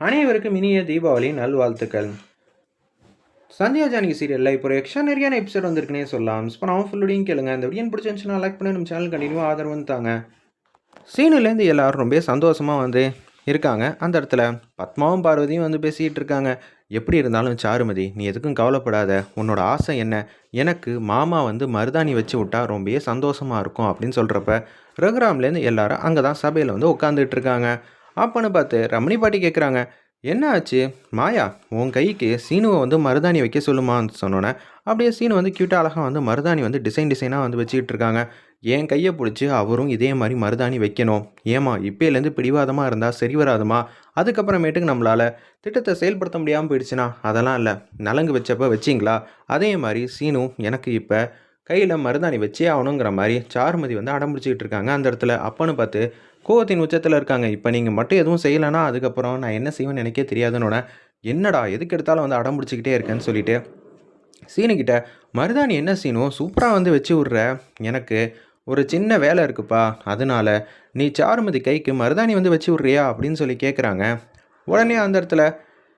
அனைவருக்கும் இனிய தீபாவளி நல்வாழ்த்துக்கள். சந்தியா ஜானகி சீரியலில் இப்போ ஒரு எக்ஸ்ட்ரானரியான எபிசோட் வந்திருக்குனே சொல்லலாம். இப்போ நான் ஃபுல்லுடையும் கேளுங்க. இந்த வீடியோ பிடிச்சிருந்துச்சுன்னா லைக் பண்ணி நம்ம சேனல் கண்டினியூ ஆதரவு தாங்க. சீனுலேருந்து எல்லாரும் ரொம்ப சந்தோஷமாக வந்து இருக்காங்க. அந்த இடத்துல பத்மாவும் பார்வதியும் வந்து பேசிகிட்டு இருக்காங்க. எப்படி இருந்தாலும் சாருமதி நீ எதுக்கும் கவலைப்படாத. உன்னோட ஆசை என்ன? எனக்கு மாமா வந்து மருதாணி வச்சு விட்டா ரொம்பவே சந்தோஷமாக இருக்கும் அப்படின்னு சொல்கிறப்ப ரகுராம்லேருந்து எல்லாரும் அங்கே தான் சபையில் வந்து உட்காந்துட்டு இருக்காங்க. அப்போன்னு பார்த்து ரமணி பாட்டி கேட்குறாங்க என்ன ஆச்சு? மாயா உன் கைக்கு சீனுவை வந்து மருதாணி வைக்க சொல்லுமான்னு சொன்னோன்னே அப்படியே சீனு வந்து க்யூட்டாக அழகாக வந்து மருதாணி வந்து டிசைன் டிசைனாக வந்து வச்சுக்கிட்டு இருக்காங்க. என் கையை பிடிச்சி அவரும் இதே மாதிரி மருதாணி வைக்கணும். ஏமா இப்போலேருந்து பிடிவாதமாக இருந்தால் சரி வராதுமா? அதுக்கப்புறமேட்டுக்கு நம்மளால் திட்டத்தை செயல்படுத்த முடியாமல் போயிடுச்சுன்னா அதெல்லாம் இல்லை. நலங்கு வச்சப்போ வச்சிங்களா? அதே மாதிரி சீனும் எனக்கு இப்போ கையில் மருதாணி வச்சே ஆகணுங்கிற மாதிரி சாருமதி வந்து அடம்பிடிச்சிக்கிட்டு இருக்காங்க. அந்த இடத்துல அப்பன்னு பார்த்து கோவத்தின் உச்சத்தில் இருக்காங்க. இப்போ நீங்கள் மட்டும் எதுவும் செய்யலைன்னா அதுக்கப்புறம் நான் என்ன செய்வேன்னு எனக்கே தெரியாதுன்னொட என்னடா எதுக்கு எடுத்தாலும் வந்து அடம்பிடிச்சிக்கிட்டே இருக்கேன்னு சொல்லிட்டு சீனுக்கிட்ட மருதாணி என்ன சீனும் சூப்பராக வந்து வச்சு விட்ற. எனக்கு ஒரு சின்ன வேலை இருக்குப்பா. அதனால நீ சாருமதி கைக்கு மருதாணி வந்து வச்சு விட்றியா? அப்படின்னு சொல்லி கேட்குறாங்க உடனே அந்த இடத்துல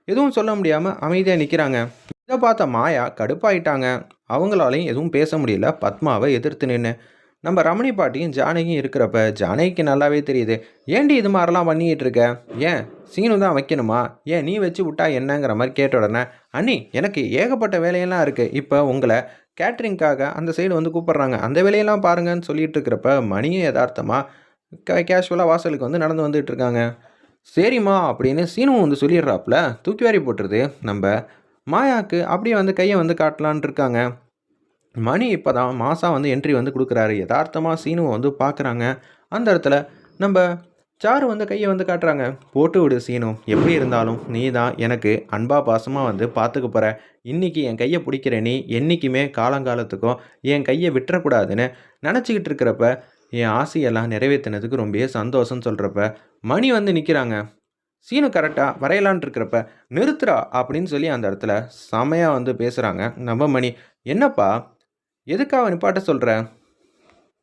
எதுவும் சொல்ல முடியாமல் அமைதியாக நிற்கிறாங்க இதை பார்த்த மாயா கடுப்பாயிட்டாங்க. அவங்களாலையும் எதுவும் பேச முடியல. பத்மாவை எதிர்த்து நின்று நம்ம ரமணி பாட்டியும் ஜானகியும் இருக்கிறப்ப ஜானகிக்கு நல்லாவே தெரியுது. ஏண்டி இது மாதிரிலாம் பண்ணிக்கிட்டு இருக்க? ஏன்? சீனு தான் வைக்கணுமா? ஏன் நீ வச்சு விட்டா என்னங்கிற மாதிரி கேட்ட உடனே அண்ணி எனக்கு ஏகப்பட்ட வேலையெல்லாம் இருக்குது இப்போ உங்களை கேட்ரிங்க்காக அந்த சைடு வந்து கூப்பிட்றாங்க. அந்த வேலையெல்லாம் பாருங்கன்னு சொல்லிட்டு இருக்கிறப்ப மணியும் யதார்த்தமாக கேஷுவலாக வாசலுக்கு வந்து நடந்து வந்துட்டு இருக்காங்க. சரிம்மா அப்படின்னு சீனுவும் வந்து சொல்லிடுறாப்புல தூக்கி வாரி போட்டுருது. நம்ம மாயாவுக்கு அப்படியே வந்து கையை வந்து காட்டலான் இருக்காங்க. மணி இப்போ தான் மாசா வந்து என்ட்ரி வந்து கொடுக்குறாரு. யதார்த்தமாக சீனுவை வந்து பார்க்குறாங்க. அந்த இடத்துல நம்ம சாரு வந்து கையை வந்து காட்டுறாங்க. போட்டு விடு சீனு. எப்படி இருந்தாலும் நீ தான் எனக்கு அன்பா பாசமாக வந்து பார்த்துக்க போகிற இன்றைக்கி என் கையை பிடிக்கிற நீ என்றைக்குமே காலங்காலத்துக்கும் என் கையை விட்டுறக்கூடாதுன்னு நினச்சிக்கிட்டு இருக்கிறப்ப என் ஆசையெல்லாம் நிறைவேற்றினதுக்கு ரொம்பவே சந்தோஷம்னு சொல்கிறப்ப மணி வந்து நிற்கிறாங்க சீனை கரெக்டாக வரையலான் இருக்கிறப்ப நிறுத்துறா அப்படின்னு சொல்லி அந்த இடத்துல செமையாக வந்து பேசுகிறாங்க நம்ம மணி என்னப்பா? எதுக்காக நிப்பாட்ட சொல்கிற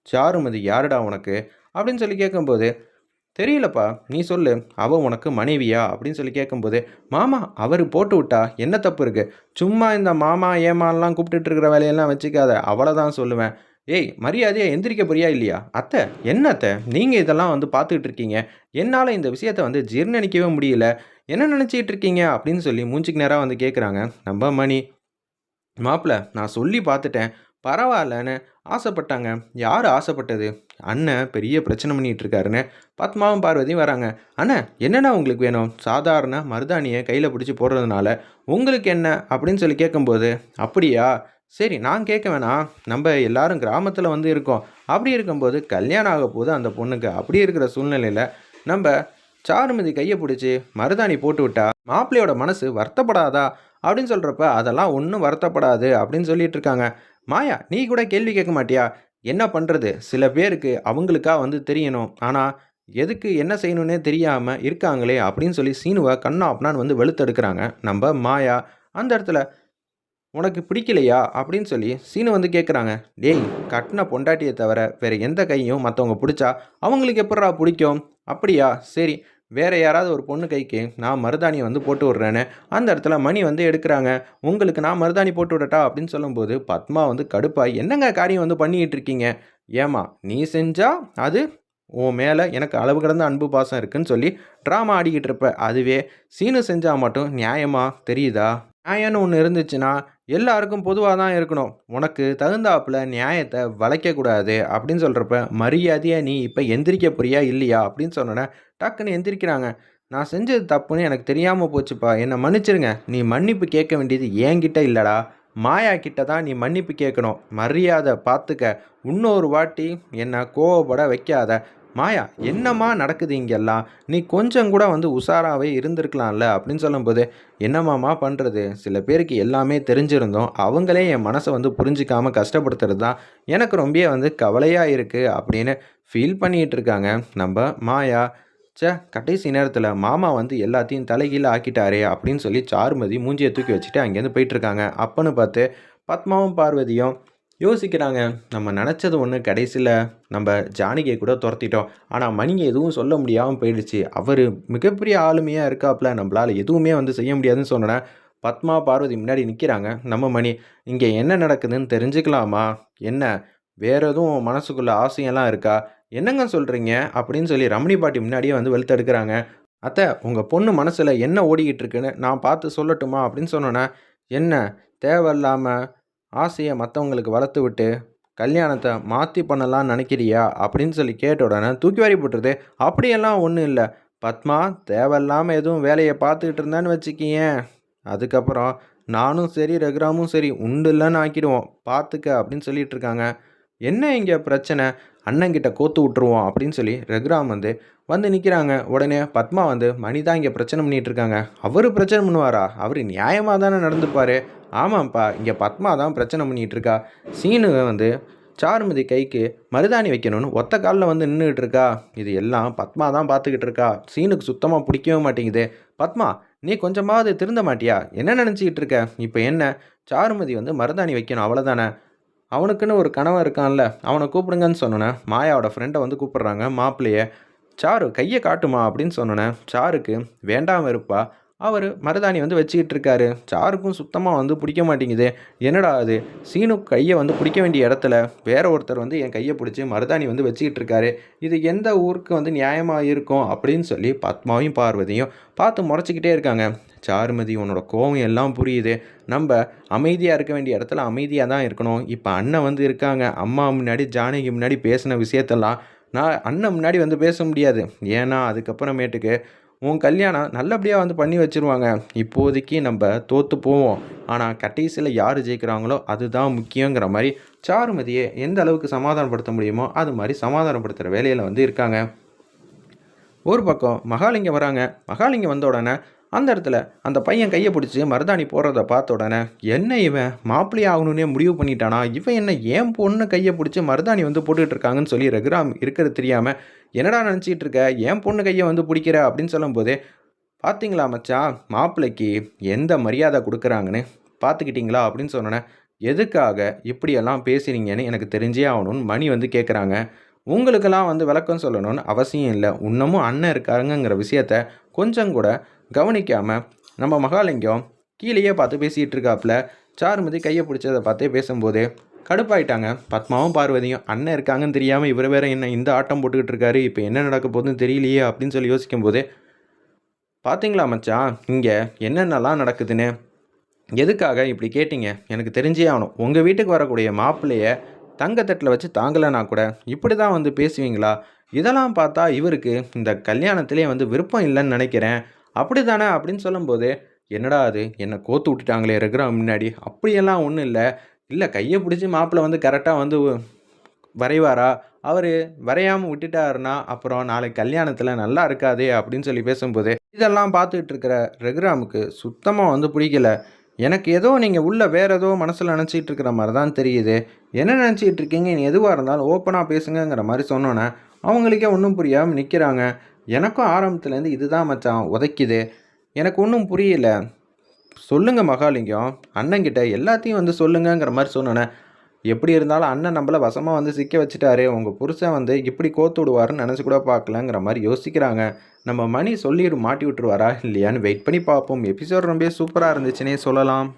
சாருமதி யாருடா உனக்கு? அப்படின்னு சொல்லி கேட்கும்போது தெரியலப்பா நீ சொல்லு. அவ உனக்கு மனைவியா? அப்படின்னு சொல்லி கேட்கும்போது மாமா அவர் போட்டு விட்டா என்ன தப்பு இருக்குது சும்மா இந்த மாமா ஏமான்லாம் கூப்பிட்டுட்டு இருக்கிற வேலையெல்லாம் வச்சுக்காத. அவளை தான் சொல்லுவேன். ஏய் மரியாதையாக எந்திரிக்க போறியா இல்லையா? அத்தை என்ன அத்தை? நீங்கள் இதெல்லாம் வந்து பார்த்துக்கிட்டு இருக்கீங்க. என்னால் இந்த விஷயத்தை வந்து ஜீர்ணிக்கவே முடியல. என்ன நினச்சிக்கிட்டு இருக்கீங்க? அப்படின்னு சொல்லி மூஞ்சிக்கு நேராக வந்து கேட்குறாங்க நம்ம மணி. மாப்பிள்ள நான் சொல்லி பார்த்துட்டேன். பரவாயில்லன்னு ஆசைப்பட்டாங்க. யார் ஆசைப்பட்டது? அண்ணன் பெரிய பிரச்சனை பண்ணிகிட்டு இருக்காருன்னு. பத்மாவும் பார்வதியும் வராங்க. அண்ணன் என்னென்ன உங்களுக்கு வேணும்? சாதாரண மருதாணியை கையில் பிடிச்சி போடுறதுனால. உங்களுக்கு என்ன? அப்படின்னு சொல்லி கேட்கும்போது அப்படியா? சரி நான் கேட்க வேணாம் நம்ம எல்லாரும் கிராமத்தில் வந்து இருக்கோம். அப்படி இருக்கும்போது கல்யாணம் ஆக போது அந்த பொண்ணுக்கு அப்படி இருக்கிற சூழ்நிலையில் நம்ம சாருமதி கையை பிடிச்சி மருதாணி போட்டு விட்டா மாப்பிள்ளையோட மனசு வருத்தப்படாதா? அப்படின்னு சொல்கிறப்ப அதெல்லாம் ஒன்றும் வருத்தப்படாது அப்படின்னு சொல்லிட்டு இருக்காங்க. மாயா நீ கூட கேள்வி கேட்க மாட்டியா? என்ன பண்ணுறது சில பேருக்கு அவங்களுக்கா வந்து தெரியணும். ஆனால் எதுக்கு என்ன செய்யணுன்னே தெரியாமல் இருக்காங்களே அப்படின்னு சொல்லி சீனுவை கண்ணா அப்பனான்னு வந்து வெளுத்தெடுக்கிறாங்க. நம்ம மாயா அந்த இடத்துல உனக்கு பிடிக்கலையா? அப்படின்னு சொல்லி சீனு வந்து கேட்குறாங்க டேய் கட்டின பொண்டாட்டியை தவிர வேறு எந்த கையும் மற்றவங்க பிடிச்சா அவங்களுக்கு எப்படா பிடிக்கும்? அப்படியா? சரி வேற யாராவது ஒரு பொண்ணு கைக்கு நான் மருதாணியை வந்து போட்டு விட்றேன்னு அந்த இடத்துல மணி வந்து எடுக்கிறாங்க. உங்களுக்கு நான் மருதாணி போட்டு விடட்டா? அப்படின்னு சொல்லும்போது பத்மா வந்து கடுப்பாய் என்னங்க காரியம் வந்து பண்ணிக்கிட்டு இருக்கீங்க? ஏமா நீ செஞ்சால் அது உன் மேலே எனக்கு அளவு கடந்த அன்பு பாசம் இருக்குன்னு சொல்லி ட்ராமா ஆடிக்கிட்டு இருப்ப. அதுவே சீனு செஞ்சால் மட்டும் நியாயமாக தெரியுதா? நியாயம்னு ஒன்று இருந்துச்சுன்னா எல்லாருக்கும் பொதுவாக தான் இருக்கணும். உனக்கு தகுந்தாப்புல நியாயத்தை வளைக்கக்கூடாது அப்படின்னு சொல்கிறப்ப மரியாதையாக நீ இப்போ எந்திரிக்க போறியா இல்லையா? அப்படின்னு சொன்னோன்னே டக்குன்னு எந்திரிக்கிறாங்க. நான் செஞ்சது தப்புன்னு எனக்கு தெரியாமல் போச்சுப்பா. என்னை மன்னிச்சிருங்க. நீ மன்னிப்பு கேட்க வேண்டியது என்கிட்ட இல்லைடா. மாயா கிட்ட தான் நீ மன்னிப்பு கேட்கணும். மரியாதை பார்த்துக்க இன்னொரு வாட்டி என்னை கோவப்பட வைக்காத. மாயா என்னம்மா நடக்குது இங்கெல்லாம்? நீ கொஞ்சம் கூட வந்து உஷாராகவே இருந்திருக்கலாம்ல அப்படின்னு சொல்லும்போது என்னம்மாம்மா பண்ணுறது சில பேருக்கு எல்லாமே தெரிஞ்சிருந்தோம். அவங்களே என் மனசை வந்து புரிஞ்சிக்காமல் கஷ்டப்படுத்துறது தான். எனக்கு ரொம்ப வந்து கவலையாக இருக்குது அப்படின்னு ஃபீல் பண்ணிகிட்டு இருக்காங்க. நம்ம மாயா சே கடைசி நேரத்தில் மாமா வந்து எல்லாத்தையும் தலைகீழ ஆக்கிட்டாரே அப்படின்னு சொல்லி சாருமதி மூஞ்சியை தூக்கி வச்சுட்டு அங்கேருந்து போயிட்டுருக்காங்க அப்பன்னு பார்த்து பத்மாவும் பார்வதியும் யோசிக்கிறாங்க. நம்ம நினச்சது ஒன்று கடைசியில் நம்ம ஜானகியை கூட துரத்திட்டோம். ஆனால் மணி எதுவும் சொல்ல முடியாமல் போயிடுச்சு. அவர் மிகப்பெரிய ஆளுமையாக இருக்காப்புல நம்மளால் எதுவுமே வந்து செய்ய முடியாதுன்னு சொன்னேன் பத்மா பார்வதி முன்னாடி நிற்கிறாங்க நம்ம மணி இங்கே என்ன நடக்குதுன்னு தெரிஞ்சுக்கலாமா? என்ன? வேற எதுவும் மனசுக்குள்ள ஆசையெல்லாம் இருக்கா? என்னங்க சொல்கிறீங்க அப்படின்னு சொல்லி ரமணி பாட்டி முன்னாடியே வந்து வெளுத்தெடுக்கிறாங்க. அத்தை உங்கள் பொண்ணு மனசில் என்ன ஓடிக்கிட்டு இருக்குன்னு நான் பார்த்து சொல்லட்டுமா? அப்படின்னு சொன்னோன்னே என்ன? தேவையில்லாமல் ஆசையை மற்றவங்களுக்கு வளர்த்து விட்டு கல்யாணத்தை மாற்றி பண்ணலாம்னு நினைக்கிறியா? அப்படின்னு சொல்லி கேட்ட உடனே தூக்கி வாரி போட்டுருது. அப்படியெல்லாம் ஒன்றும் இல்லை. பத்மா தேவையில்லாமல் எதுவும் வேலையை பார்த்துக்கிட்டு இருந்தான்னு வச்சுக்கியேன் அதுக்கப்புறம் நானும் சரி ரகுராமும் சரி உண்டு இல்லைன்னு ஆக்கிடுவோம். பார்த்துக்க அப்படின்னு சொல்லிட்டு இருக்காங்க. என்ன இங்கே பிரச்சனை? அண்ணங்கிட்ட கோத்து விட்டுருவோம் அப்படின்னு சொல்லி ரகுராம் வந்து வந்து நிற்கிறாங்க உடனே பத்மா வந்து மணி தான் இங்கே பிரச்சனை பண்ணிகிட்டு இருக்காங்க. அவர் பிரச்சனை பண்ணுவாரா? அவர் நியாயமாக தானே நடந்துப்பார். ஆமாம்ப்பா இங்கே பத்மா தான் பிரச்சனை பண்ணிகிட்டு இருக்கா. சீனு வந்து சாருமதி கைக்கு மருதாணி வைக்கணும்னு ஒத்த காலில் வந்து நின்றுக்கிட்டு இருக்கா. இது எல்லாம் பத்மா தான் பார்த்துக்கிட்டு இருக்கா. சீனுக்கு சுத்தமாக பிடிக்கவே மாட்டேங்குது. பத்மா நீ கொஞ்சமாவது திருந்த மாட்டியா? என்ன நினச்சிக்கிட்டு இருக்க? இப்போ என்ன? சாருமதி வந்து மருதாணி வைக்கணும் அவ்வளோதானே அவனுக்குன்னு ஒரு கணவன் இருக்கான்ல அவனை கூப்பிடுங்கன்னு சொன்னேன் மாயாவோட ஃப்ரெண்டை வந்து கூப்பிட்றாங்க மாப்பிள்ளைய சாரு கையை காட்டுமா? அப்படின்னு சொன்னேன் சாருக்கு வேண்டாம் இருப்பா. அவர் மருதாணி வந்து வச்சுக்கிட்டு இருக்காரு. சாருக்கும் சுத்தமாக வந்து பிடிக்க மாட்டேங்குது. என்னடா அது? சீனு கையை வந்து பிடிக்க வேண்டிய இடத்துல வேற ஒருத்தர் வந்து என் கையை பிடிச்சி மருதாணி வந்து வச்சுக்கிட்டு இருக்காரு. இது எந்த ஊருக்கு வந்து நியாயமாக இருக்கும் அப்படின்னு சொல்லி பத்மாவையும் பார்வதியும் பார்த்து முறைச்சிக்கிட்டே இருக்காங்க. சாருமதி உன்னோட கோவம் எல்லாம் புரியுது. நம்ம அமைதியாக இருக்க வேண்டிய இடத்துல அமைதியாக தான் இருக்கணும். இப்போ அண்ணன் வந்து இருக்காங்க. அம்மா முன்னாடி ஜானகி முன்னாடி பேசின விஷயத்தெல்லாம் நான் அண்ணன் முன்னாடி வந்து பேச முடியாது. ஏன்னா அதுக்கப்புறமேட்டுக்கு உன் கல்யாணம் நல்லபடியாக வந்து பண்ணி வச்சுருவாங்க. இப்போதைக்கு நம்ம தோற்று போவோம். ஆனால் கடைசியில் யார் ஜெயிக்கிறாங்களோ அதுதான் முக்கியங்கிற மாதிரி சாருமதியை எந்த அளவுக்கு சமாதானப்படுத்த முடியுமோ அது மாதிரி சமாதானப்படுத்துகிற வேலையில் வந்து இருக்காங்க. ஒரு பக்கம் மகாலிங்கம் வராங்க. மகாலிங்கம் வந்த உடனே அந்த இடத்துல அந்த பையன் கையை பிடிச்சி மருதாணி போடுறத பார்த்த உடனே என்ன இவன்? மாப்பிள்ளை ஆகணும்னே முடிவு பண்ணிட்டானா? இவன் என்ன ஏன் பொண்ணு கையை பிடிச்சி மருதாணி வந்து போட்டுக்கிட்டு இருக்காங்கன்னு சொல்லி ரகுராம் இருக்கிறது தெரியாமல் என்னடா நினச்சிட்டு இருக்க? ஏன் பொண்ணு கையை வந்து பிடிக்கிற? அப்படின்னு சொல்லும்போது பார்த்தீங்களா மச்சா மாப்பிள்ளைக்கு எந்த மரியாதை கொடுக்குறாங்கன்னு பார்த்துக்கிட்டிங்களா அப்படின்னு சொன்னோன்னே எதுக்காக இப்படியெல்லாம் பேசுகிறீங்கன்னு எனக்கு தெரிஞ்சே ஆகணும்னு மணி வந்து கேட்குறாங்க உங்களுக்கெல்லாம் வந்து விளக்கம் சொல்லணும்னு அவசியம் இல்லை. இன்னமும் அண்ணன் இருக்காருங்கிற விஷயத்த கொஞ்சம் கூட கவனிக்காமல் நம்ம மகாலிங்கம் கீழேயே பார்த்து பேசிகிட்டு இருக்காப்புல சாருமதி கையை பிடிச்சதை பார்த்தே பேசும்போது கடுப்பாயிட்டாங்க. பத்மாவும் பார்வதியும் அண்ணன் இருக்காங்கன்னு தெரியாமல் இவர் வேற என்ன இந்த ஆட்டம் போட்டுக்கிட்டு இருக்காரு. இப்போ என்ன நடக்க போகுதுன்னு தெரியலையே அப்படின்னு சொல்லி யோசிக்கும் போது பார்த்தீங்களா மச்சான் இங்கே என்னென்னலாம் நடக்குதுன்னு? எதுக்காக இப்படி கேட்டீங்க? எனக்கு தெரிஞ்சே ஆகணும். உங்கள் வீட்டுக்கு வரக்கூடிய மாப்பிள்ளைய தங்கத்தட்டில் வச்சு தாங்கலைனா கூட இப்படி தான் வந்து பேசுவீங்களா? இதெல்லாம் பார்த்தா இவருக்கு இந்த கல்யாணத்திலே வந்து விருப்பம் இல்லைன்னு நினைக்கிறேன். அப்படி தானே அப்படின்னு சொல்லும்போது என்னடா அது? என்னை கோத்து விட்டுட்டாங்களே இருக்கிற முன்னாடி. அப்படியெல்லாம் ஒன்றும் இல்லை. இல்லை கையை பிடிச்சி மாப்பிள்ளை வந்து கரெக்டாக வந்து வரைவாரா? அவர் வரையாமல் விட்டுட்டாருன்னா அப்புறம் நாளைக்கு கல்யாணத்தில் நல்லா இருக்காதே அப்படின்னு சொல்லி பேசும்போது இதெல்லாம் பார்த்துக்கிட்டு இருக்கிற ரெகுராமுக்கு சுத்தமாக வந்து பிடிக்கல. எனக்கு ஏதோ நீங்கள் உள்ள வேறு ஏதோ மனசில் நினச்சிட்டு இருக்கிற மாதிரி தான் தெரியுது. என்ன நினச்சிட்டு இருக்கீங்க? நீ எதுவாக இருந்தாலும் ஓப்பனாக பேசுங்கிற மாதிரி சொன்னோன்னே அவங்களுக்கே ஒன்றும் புரியாமல் நிற்கிறாங்க எனக்கும் ஆரம்பத்துலேருந்து இதுதான் மச்சான் உதைக்குது. எனக்கு ஒன்றும் புரியல. சொல்லுங்கள் மகாலிங்கம் அண்ணங்கிட்ட எல்லாத்தையும் வந்து சொல்லுங்கங்கிற மாதிரி சொன்னேன். எப்படி இருந்தாலும் அண்ணன் நம்மளை வசமாக வந்து சிக்க வச்சுட்டாரு. உங்கள் புருஷன் வந்து இப்படி கோத்து விடுவாருன்னு நினச்சி கூட பார்க்கலங்கிற மாதிரி யோசிக்கிறாங்க. நம்ம மணி சொல்லிடு மாட்டி விட்டுருவாரா இல்லையான்னு வெயிட் பண்ணி பார்ப்போம். எபிசோட் ரொம்ப சூப்பராக இருந்துச்சுன்னே சொல்லலாம்.